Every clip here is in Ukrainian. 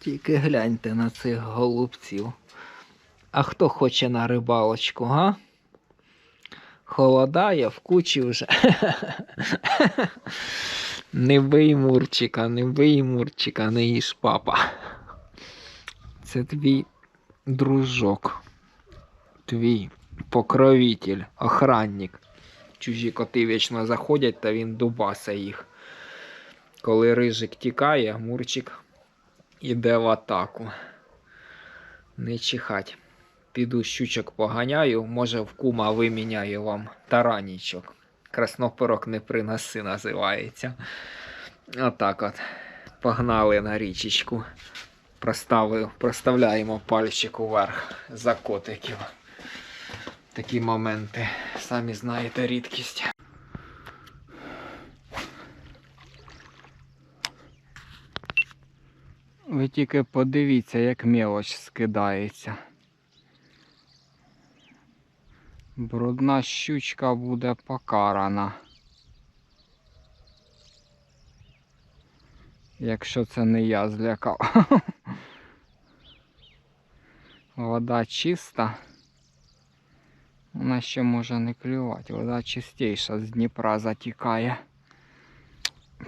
Тільки гляньте на цих голубців. А хто хоче на рибалочку, га? Холодає в кучі вже. Не бий Мурчика, не бий Мурчика, не їж папа. Це твій дружок, твій покровитель, охранник. Чужі коти вічно заходять, та він дубаса їх. Коли рижик тікає, Мурчик іде в атаку. Не чихать. Піду щучок поганяю, може в кума виміняю вам таранічок. Краснопирок не приноси називається. Отак от. Погнали на річечку. Проставив, проставляємо пальчик уверх за котиків. Такі моменти, самі знаєте, рідкість. Ви тільки подивіться, як мелоч скидається. Брудна щучка буде покарана. Якщо це не я злякав. Вода чиста. Вона ще може не клювати. Вода чистіша з Дніпра затікає.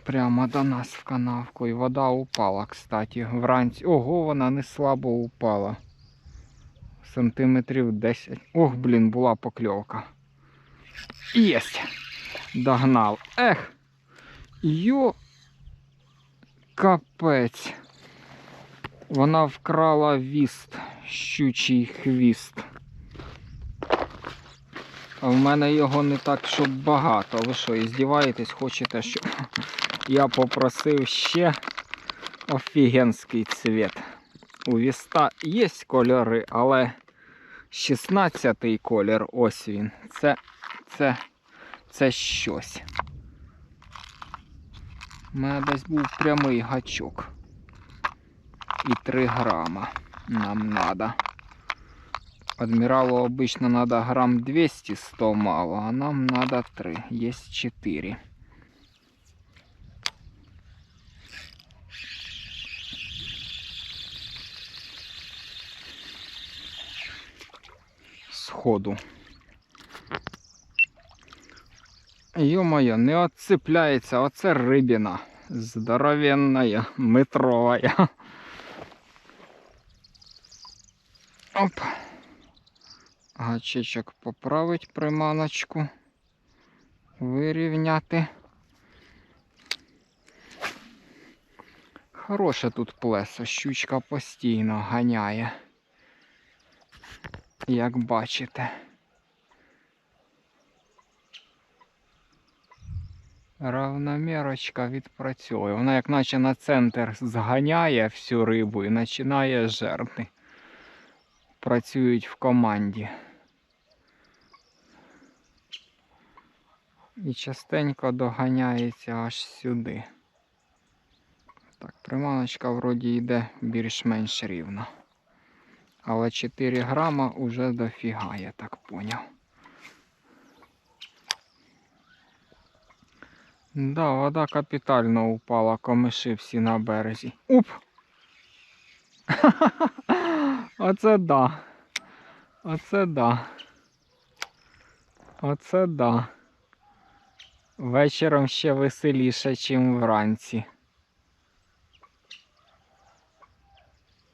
Прямо до нас в канавку. І вода упала, кстати. Вранці. Ого, вона не слабо упала. Сантиметрів 10. Ох, блін, була покльовка. Єсть! Догнав. Ех! Йо. Капець. Вона вкрала віст, щучий хвіст. А в мене його не так, щоб багато. Ви що, і здіваєтесь, хочете, щоб я попросив ще офігенський цвіт. У віста є кольори, але 16-й колір, ось він. Це, це, це щось. У мене десь був прямий гачок. І 3 грама нам надо. Адміралу обычно надо грамм 200-100 мало, а нам надо 3. Есть 4. Сходу. Ё-моё, не отцепляється, оце рибина. Здоровенная, метровая. Оп. Гачечок поправить приманочку. Вирівняти. Хороше тут плесо, щучка постійно ганяє. Як бачите. Равномірочка відпрацьовує. Вона як наче на центр зганяє всю рибу і починає жерти. Працюють в команді. І частенько доганяється аж сюди. Так, приманочка вроді йде більш-менш рівно. Але 4 грама уже дофіга, я так поняв. Да, вода капітально упала, комиші всі на березі. Уп! Оце да. Оце да. Оце да. Вечором ще веселіше, ніж вранці.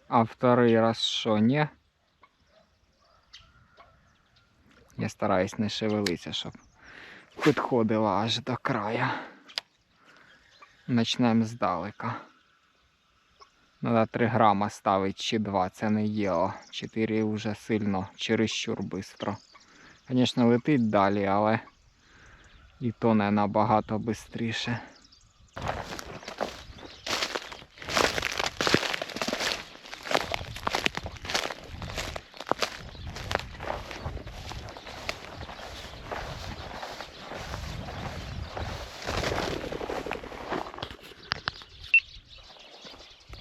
А вторий раз що, ні? Я стараюсь не шевелитися, щоб підходила аж до края. Начнемо здалека. Надо 3 грама ставити чи 2, це не діло. 4 вже сильно, чересчур бистро. Звісно, летить далі, але і то не набагато швидше.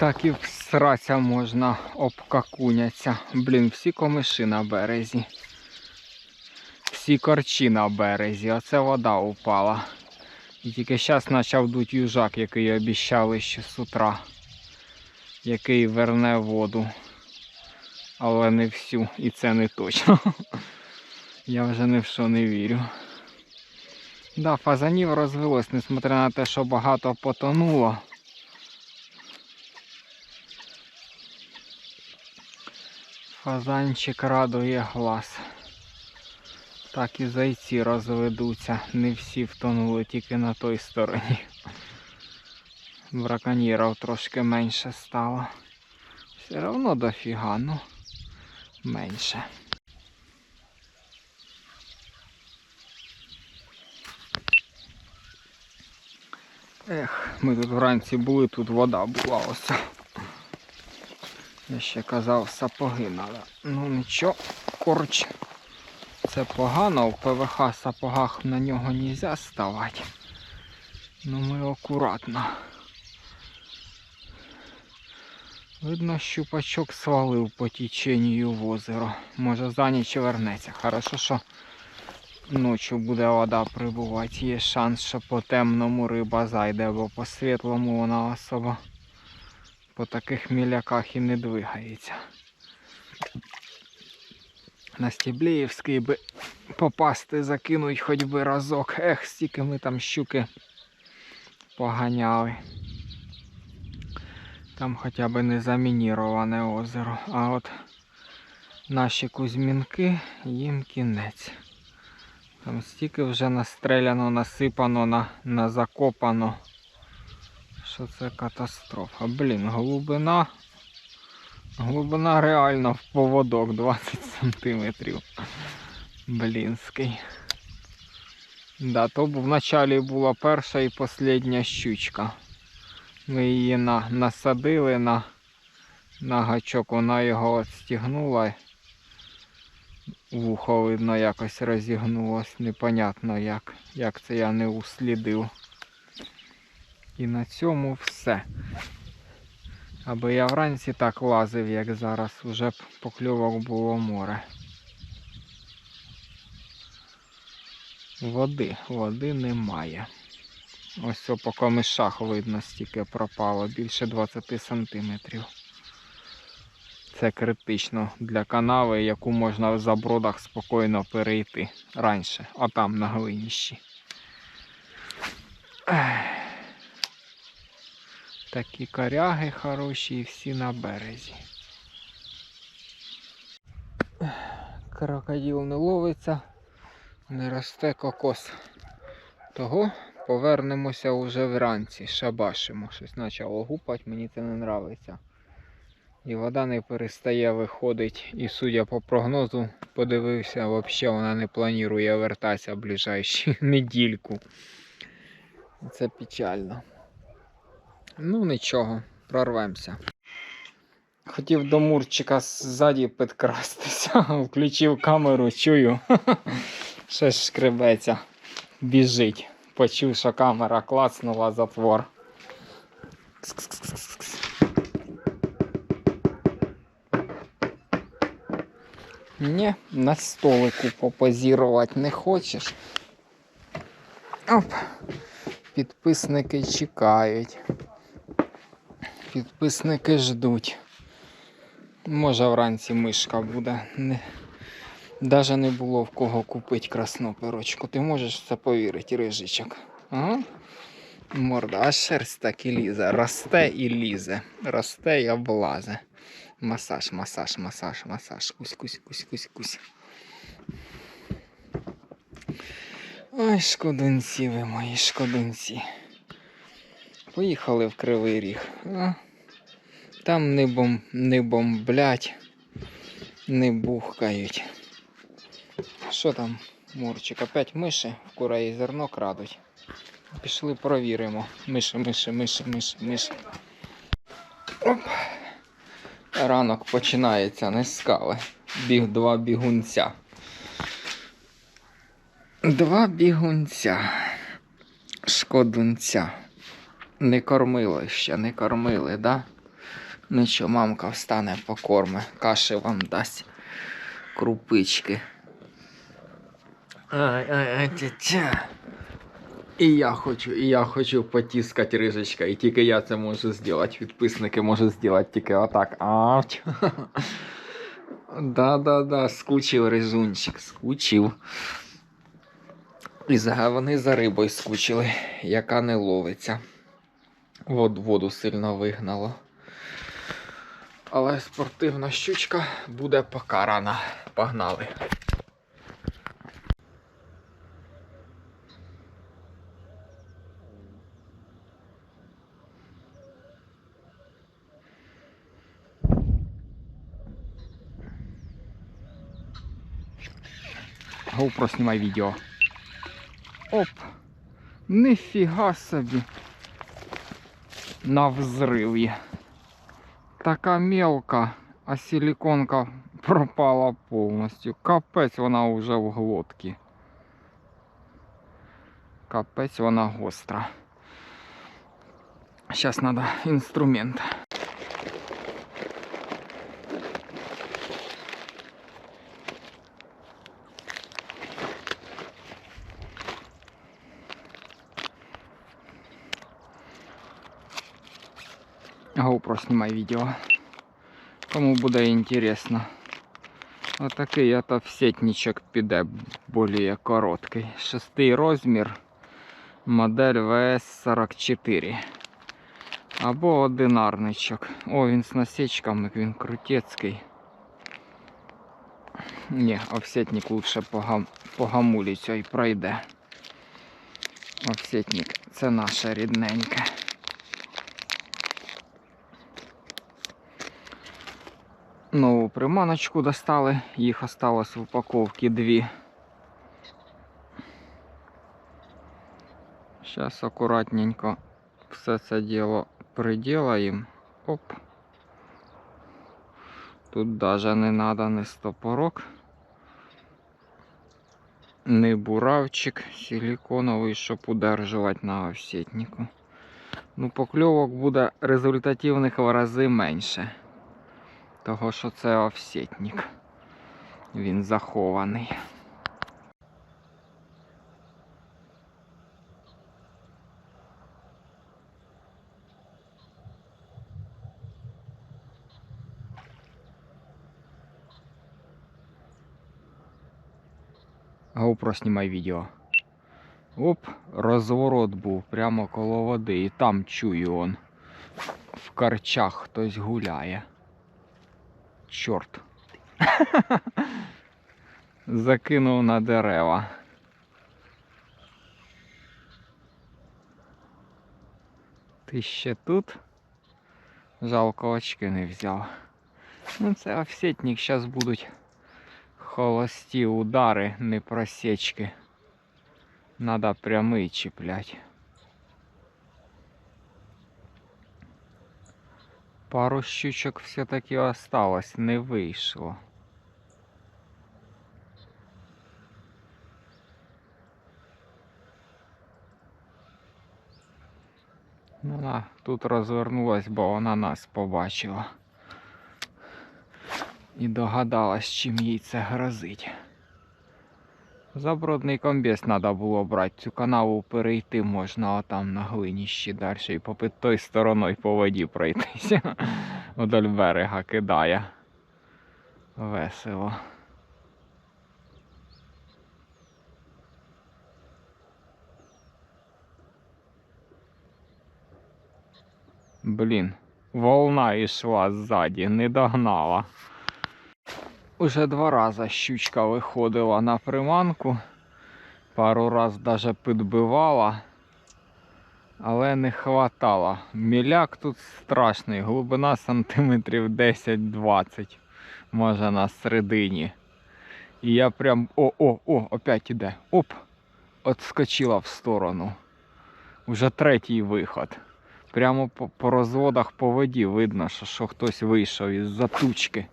Так і всраться можна обкакуняться. Блін, всі комиші на березі. Всі корчі на березі, оце вода упала. І тільки зараз почав дуть южак, який обіщали ще з утра. який верне воду. Але не всю, і це не точно. Я вже ні в що не вірю. Да, фазанів розвелось, несмотря на те, що багато потонуло. Фазанчик радує глаз. Так і зайці розведуться. Не всі втонули тільки на той стороні. Браконьєрів трошки менше стало. Все одно дофіга, ну менше. Ех, ми тут вранці були, тут вода була ось. Я ще казав, сапоги надо. Ну нічого, корч. Це погано, в ПВХ сапогах на нього не можна ставати. Ну ми акуратно. Видно, щупачок свалив по теченню в озеро. Може за ніч вернеться. Хорошо, що ночі буде вода прибувати. Є шанс, що по темному риба зайде, бо по світлому вона особо по таких міляках і не двигається. На Стебліївський би попасти, закинуть хоч би разок. Ех, стільки ми там щуки поганяли. Там хоча б не замініроване озеро. А от наші кузьмінки їм кінець. Там стільки вже настреляно, насипано, на, на закопано. Що це катастрофа. Блін, глибина. Глибина реально в поводок 20 сантиметрів. Блінський. Да, то б вначалі була перша і остання щучка. Ми її на, насадили на, на гачок, вона його от. Вухо видно якось розігнулось, непонятно як, як це я не услідив. І на цьому все. Аби я вранці так лазив, як зараз, вже б покльовок було море. Води, води немає. Ось це по комишах видно, стільки пропало, більше 20 сантиметрів. Це критично для канави, яку можна в забродах спокійно перейти раніше, а там на глиніщі. Такі коряги хороші і всі на березі. Крокодил не ловиться, не росте кокос. Того повернемося вже вранці, шабашимо. Щось почало гупати, мені це не подобається. І вода не перестає виходить. І судя по прогнозу, подивився, взагалі вона не планує вертатися в ближайші недільку. Це печально. Ну нічого, прорвемося. Хотів до Мурчика ззаді підкрастися, включив камеру, чую. Щось шкребеться, біжить. Почув, що камера клацнула затвор. Кс-кс-кс-кс-кс. Ні, на столику попозірувати не хочеш. Оп. Підписники чекають. Підписники ждуть. Може вранці мишка буде. Не... Даже не було в кого купити красноперочку. Ти можеш це повірити, рижичок. Ага. Морда, а шерсть так і лізе. Росте і лізе. Росте і облазе. Масаж, масаж, масаж, масаж. Кусь, кусь, кусь, кусь, кусь. Ой, шкодунці ви мої шкодунці. Поїхали в Кривий Ріг. А? Там не, бом... не бомблять, не бухкають. Що там, Мурчик? Опять миші в курей зерно крадуть. Пішли провіримо. Миші, миші, миші, миші, миші. Оп. Ранок починається не з кави. Біг два бігунця. Два бігунця. Шкодунця. Не кормили ще, не кормили, да? Нічого, мамка встане, покорме, каші вам дасть крупички. Ай, ай, ай, тя-тя. І я хочу, і я хочу потіскати рижечка, і тільки я це можу зробити. Підписники можуть зробити тільки отак. Авч. Да-да-да, скучив рижунчик, скучив. І вони за рибою скучили, яка не ловиться. Вод, воду сильно вигнало. Але спортивна щучка буде покарана. Погнали. GoPro снимай видео. Оп. Нифіга собі. На взриві. Така мелка, а силиконка пропала повністю. Капець вона вже в глотці. Капець вона гостра. Сейчас надо инструмент. GoPro снимай видео. Кому буде інтересно. Отакий ото всетничок піде більш короткий. Шестий розмір. Модель VS44. Або одинарничок. О, він з насічками, він крутецький. Ні, офсетник лучше по, гам... по гамулі цей пройде. Офсетник це наше рідненьке. Нову приманочку достали, їх осталось в упаковці дві. Зараз акуратненько все це діло приділаємо. Оп. Тут даже не треба ні стопорок, ні буравчик силиконовий, щоб удержувати на офсетнику. Ну, покльовок буде результативних в рази менше. Того, що це офсетник. Він захований. GoPro знімай відео. Оп, розворот був прямо коло води. І там чую он. В карчах хтось гуляє. Чорт. Закинув на дерева. Ти ще тут? Жалко очки не взяв. Ну це офсетник, зараз будуть холості удари, не просечки. Надо прямий чіплять. Пару щучок все-таки осталось, не вийшло. Ну, Вона тут розвернулась, бо вона нас побачила. І догадалась, чим їй це грозить. Забродний комбез треба було брати. Цю канаву перейти можна отам на глиніщі далі і попит той стороною по воді пройтися. Вдоль берега кидає. Весело. Блін, волна йшла ззаді, не догнала. Уже два рази щучка виходила на приманку. Пару раз даже підбивала, але не хватало. Міляк тут страшний, глибина сантиметрів 10-20, може на середині. І я прям о-о-о, опять іде. Оп! Отскочила в сторону. Уже третій виход. Прямо по, по розводах по воді видно, що, що хтось вийшов із затучки.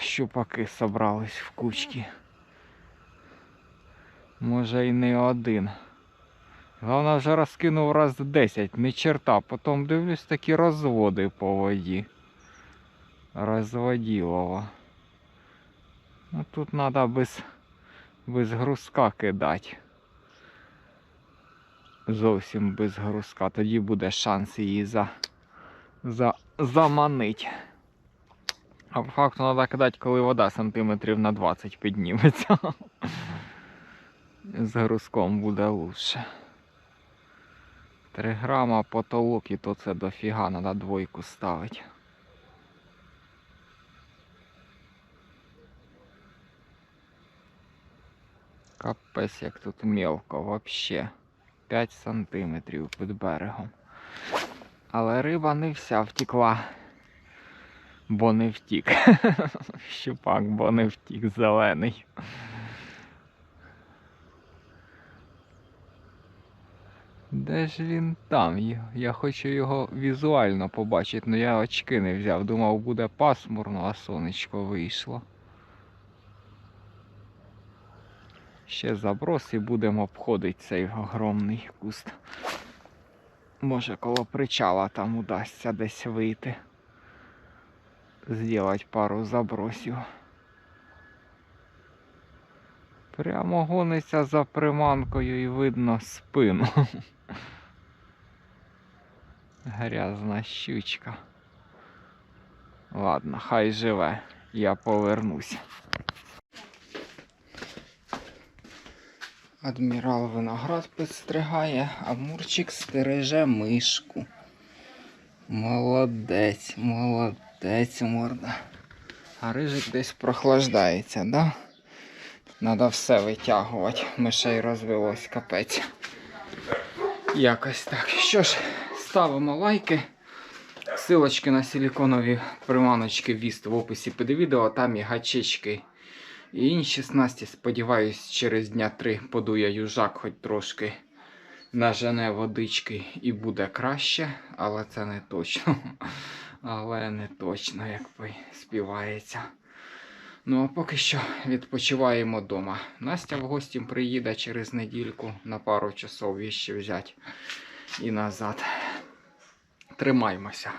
Щупаки собрались в кучки. Може і не один. Головне вже розкинув раз 10, не черта. Потім дивлюсь такі розводи по воді. Розводілово. Ну тут треба без, без грузка кидати. зовсім без грузка. Тоді буде шанс її за, за, заманить. А по факту треба кидати, коли вода сантиметрів на 20 підніметься. З грузком буде лучше. 3 грама потолок і то це дофіга, треба двойку ставити. Капець, як тут мелко вообще. 5 сантиметрів під берегом. Але риба не вся втекла. Бо не втік. Щупак, бо не втік зелений. Де ж він там? Я хочу його візуально побачити, але я очки не взяв. Думав, буде пасмурно, а сонечко вийшло. Ще заброс і будемо обходити цей огромний куст. Може коло причала там удасться десь вийти. Зробити пару забросів. Прямо гониться за приманкою і видно спину. Грязна щучка. Ладно, хай живе, я повернусь. Адмірал виноград підстригає, а Мурчик стереже мишку. Молодець, молодець, морда. А рижик десь прохлаждається, да? Надо все витягувати. Мишей розвелось капець. Якось так. Що ж, ставимо лайки. Силочки на силіконові приманочки віст в описі під відео, там і гачечки. І інші снасті, сподіваюсь, через дня три подує южак хоч трошки нажене водички і буде краще, але це не точно. Але не точно, як співається. Ну а поки що відпочиваємо вдома. Настя в гості приїде через недільку на пару часов віщі взяти і назад. Тримаймося.